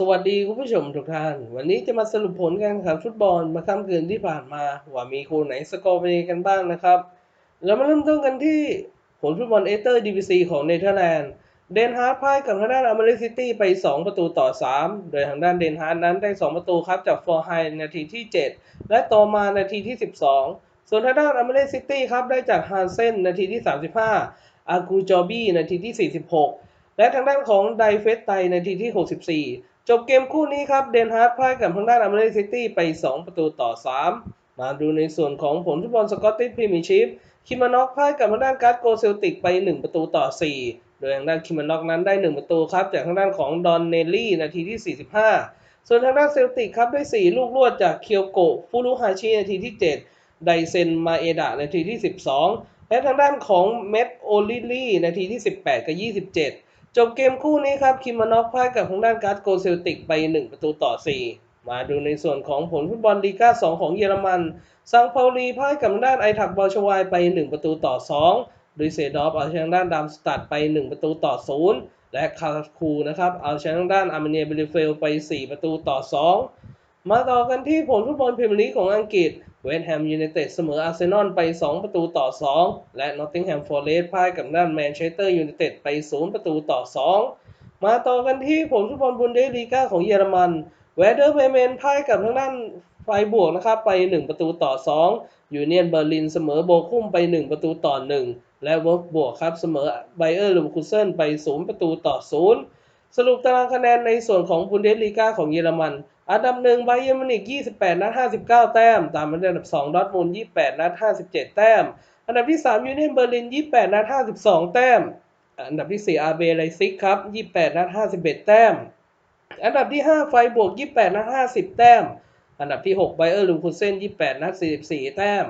สวัสดีคุณผู้ชมทุกท่าน วันนี้จะมาสรุปผลการแข่งขันฟุตบอลมาค่ำคืนที่ผ่านมา ว่ามีคู่ไหนสกอร์เป็นกันบ้างนะครับ เรามาเริ่มต้นกันที่ผลฟุตบอลเอเตอร์ดีวีซีของเนเธอร์แลนด์ เดนฮาร์ดพ่ายกับทางด้านอเมริกซิตี้ไป 2 ประตูต่อ 3 โดยทางด้านเดนฮาร์ดนั้นได้ 2 ประตูครับจากฟอร์ไฮนาทีที่ 7 และต่อมานาทีที่ 12 ส่วนทางด้านอเมริกซิตี้ครับได้จากฮานเซนนาทีที่ 35 อากูจอบี้นาทีที่ 46 และทางด้านของไดเฟสไตนาทีที่ 64 จบเกมคู่นี้ครับ เดนฮาร์ดพ่ายกับทางด้านอเมริกซิตี้ไป 2 ประตูต่อ 3 มาดูในส่วนของผลฟุตบอลสกอตติชพรีเมียร์ชิพคิมานอกพ่ายกับทางด้านการ์ดโกเซลติกไป 1 ประตูต่อ 4 โดยทางด้านคิมานอกนั้นได้ 1 ประตูครับ จากทางด้านของดอนเนลลี่นาทีที่ 45 ส่วนทางด้านเซลติกครับได้ 4 ลูกรวดจากเคียวโกฟูรุฮาชินาทีที่ 7 ไดเซนมาเอดะนาทีที่ 12 และทางด้านของเมดโอลิลี่นาทีที่ 18 กับ 27 จบเกมคู่นี้ครับคิมานอกพ่ายกับทางด้านการ์ดโกเซลติกไป 1 ประตูต่อ 4 มาดูในส่วนของผลฟุตบอลลีกา2 ของเยอรมันซังเปาลีพ่ายกับทางด้านไอทักบอลชวายไป 1 ประตูต่อ 2ดุยเซดอฟเอาชนะทางด้านดามสตัดไป 1 ประตูต่อ 0 และคาคูนะครับเอาชนะทางด้านอาร์เมเนียเบลิเฟลไป 4 ประตูต่อ 2 มาต่อกันที่ผลฟุตบอลพรีเมียร์ลีกของอังกฤษ เวสต์แฮมยูไนเต็ดเสมออาร์เซนอลไป 2 ประตูต่อ 2 และนอตติงแฮมฟอร์เรสต์พ่ายกับด้านแมนเชสเตอร์ยูไนเต็ดไป 0 ประตูต่อ 2 มาต่อกันที่ผลฟุตบอลบุนเดสลีกาของเยอรมันเวเดอร์เบเมนพ่ายกับทางด้านไฟบวกนะครับไป 1 ประตูต่อ 2 ยูเนียนเบอร์ลินเสมอโบคุ้มไป 1 ประตูต่อ 1 และเวอลฟบวกครับเสมอไบเออร์ลูคูเซนไป 0 ประตูต่อ 0 สรุปตารางคะแนนในส่วนของบุนเดสลีกาของเยอรมัน อันดับหนึ่งไบเยอร์มิวนิก28 นัด 59 แต้ม ตามมาด้วยอันดับ2ดอทมุน28 นัด 57 แต้ม อันดับที่3ยูเนียนเบอร์ลิน 28 นัด 52 แต้ม อันดับที่ 4 อาร์เบไลซิกครับ 28 นัด 51 แต้ม อันดับที่ 5 ไฟบวก 28 นัด 50 แต้ม อันดับที่ 6 ไบเออร์ลูคูเซน28 นัด 44 แต้ม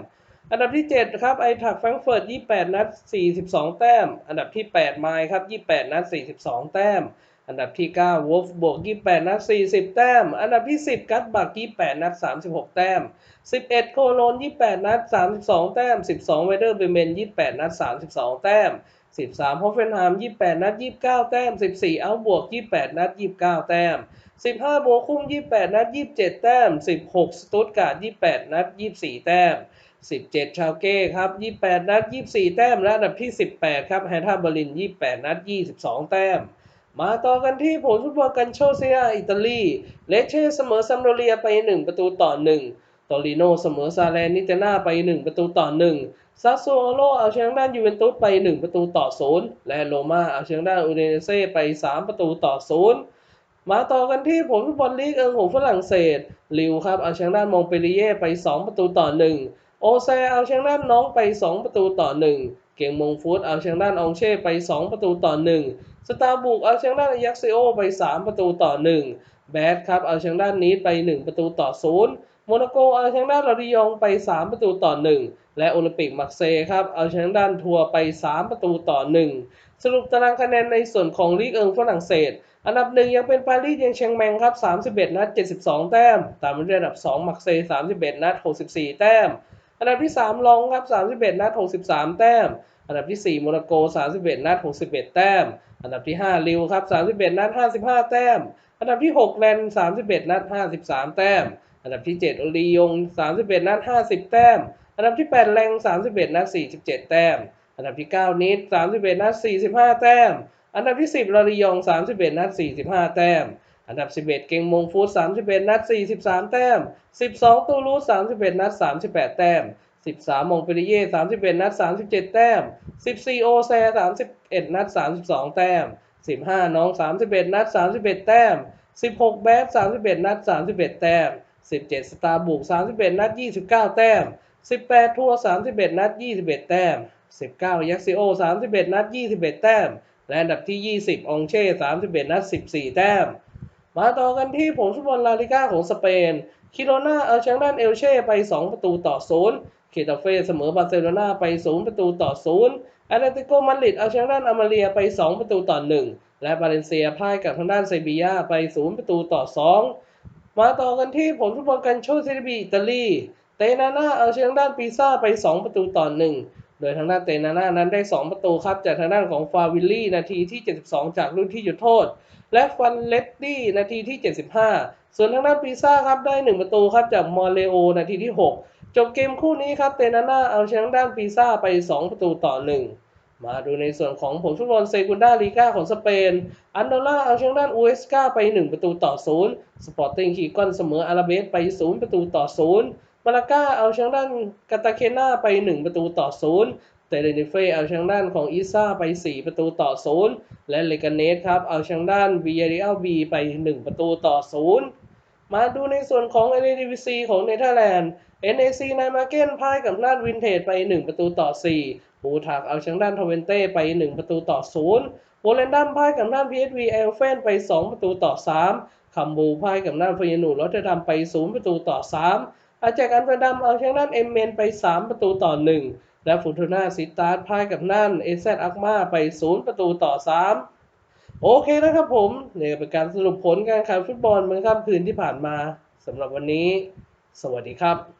อันดับที่ 7 ครับไอทักแฟรงเฟิร์ต28 นัด 42 แต้ม อันดับที่ 8 ไมล์ครับ 28 นัด 42 แต้ม อันดับที่ 9 วอลฟบวก 28 นัด 40 แต้ม อันดับที่ 10 กัตบัก 28 นัด 36 แต้ม 11 โคโลน 28 นัด 32 แต้ม 12 เวเดอร์เบเมน 28 นัด 32 แต้ม 13 ฮอฟเฟนไฮม์ 28 นัด 29 แต้ม 14 เอาบวก 28 นัด 29 แต้ม 15 โบคุ้ม 28 นัด 27 แต้ม 16 สตุตการ์ด 28 นัด 24 แต้ม 17 ชาวเก้ครับ 28 นัด 24 แต้ม และอันดับที่ 18 ครับ แฮท่าเบอร์ลิน 28 นัด 22 แต้ม มาต่อกันที่ผลฟุตบอลกันโชเซียอิตาลีเลเช่เสมอซัมโดเรียไป 1 ประตูต่อ 1 ตอริโนเสมอซาเลนนิเตนาไป 1 ประตูต่อ 1 ซาโซโลเอาชนะด้านยูเวนตุสไป 1 ประตูต่อ 0 และโรม่าเอาชนะด้านอูเดเนเซ่ไป 3 ประตูต่อ 0 มาต่อกันที่ผลฟุตบอลลีกเอิงของฝรั่งเศสลิวครับเอาชนะด้านมองเปรีเย่ไป 2 ประตูต่อ 1 โอแซเอาชนะด้านน้องไป 2 ประตูต่อ 1 เก่งมงฟุตเอาชนะด้านองเช่ไป 2 ประตูต่อ 1 สตาร์บุกเอาชนะด้านยักซิโอไป 3 ประตูต่อ 1 แบดครับเอาชนะด้านนีดไป 1 ประตูต่อ 0 โมนาโกเอาชนะด้านลาริยองไป 3 ประตูต่อ 1 และโอลิมปิกมักเซครับเอาชนะด้านทัวร์ไป 3 ประตูต่อ 1 สรุปตารางคะแนนในส่วนของลีกเอิงฝรั่งเศส อันดับหนึ่งยังเป็นปารีสยังเชียงแมงครับ 31 นัด 72 แต้ม ตามมาด้วยอันดับ 2 มักเซย์31 นัด 64 แต้ม อันดับที่ 3 ลองครับ 31 นัด 63 แต้ม อันดับที่ 4 โมนาโก 31 นัด 61 แต้ม อันดับที่5ลิวครับ31นัด55แต้ม อันดับที่6แลนด์31นัด53แต้ม อันดับที่7โอลียง31นัด50แต้ม อันดับที่8แรง31นัด47แต้ม อันดับที่9นิด31นัด45แต้ม อันดับที่10ลาริยอง31นัด45แต้ม อันดับ11เก่งมงฟูด31นัด43แต้ม12ตูรูส31นัด38แต้ม 13มงเปริเย่31นัด37แต้ม14โอแซ31นัด32แต้ม15น้อง31นัด31แต้ม16แบด31นัด31แต้ม17สตาร์บุก31นัด29แต้ม18ทัวร์31นัด21แต้ม19ยักซิโอ31นัด21แต้มและอันดับที่20องเช่31นัด14แต้ม มาต่อกันที่ผลฟุตบอลลาลิก้าของสเปน คิโรนาเอาชนะด้านเอลเช่ไป 2 ประตูต่อ0เคตาเฟ่เสมอบาร์เซโลนาไป 0 ประตูต่อ0แอตเลติโกมาดริดเอาชนะด้านอามาเรียไป 2 ประตูต่อ1และบาเลนเซียพ่ายกับทางด้านเซบียาไป 0 ประตูต่อ2มาต่อกันที่ผลฟุตบอลกันโชเซรีบีอิตาลี เตนาน่าเอาชนะด้านปีซ่าไป 2 ประตูต่อ1 โดยทางด้านเตนาน่านั้นได้ 2 ประตูครับ จากทางด้านของฟาวิลลี่นาทีที่ 72 จากลูกที่จุดโทษ และฟันเลตตี้นาทีที่ 75 ส่วนทางด้านปีซ่าครับได้ 1 ประตูครับจากมอเลโอนาทีที่ 6 จบเกมคู่นี้ครับเตนาน่าเอาชนะด้านปีซ่าไป 2 ประตูต่อ 1 มาดูในส่วนของผลฟุตบอลเซกุนดาลีกาของสเปน อันโดล่าเอาชนะด้านอูเอสกาไป 1 ประตูต่อ 0 สปอร์ติ้งคีกอนเสมออาราเบสไป 0 ประตูต่อ 0 มาลาก้าเอาชนะด้านกาตาเคนาไป 1 ประตูต่อ0เตเรนิเฟเอาชนะด้านของอิซ่าไป 4 ประตูต่อ0และเลกาเนสครับเอาชนะด้านวีเอริอัลบีไป 1 ประตูต่อ0มาดูในส่วนของ n a d v c ของเนเธอร์แลนด์ NAC ไนมาเกนพ่ายกับด้านวินเทจไป 1 ประตูต่อ4บูถักเอาชนะด้านทเวนเต้ไป 1 ประตูต่อ0โวเลนดัมพ่ายกับด้าน PSV เอลเฟนไป 2 ประตูต่อ 3คัมบูพ่ายกับด้านฟยนูรอตเทอร์ดัมไป 0 ประตูต่อ 3 อาจากอันเฟอร์ดัมเอาชนะด้านเอมเมนไป 3 ประตูต่อ 1 และฟุตูน่าซิตาร์พ่ายกับน่านเอเซอักมาไป 0 ประตูต่อ 3 โอเคนะครับผมนี่เป็นการสรุปผลการแข่งขันฟุตบอลเมื่อค่ำคืนที่ผ่านมาสำหรับวันนี้ สวัสดีครับ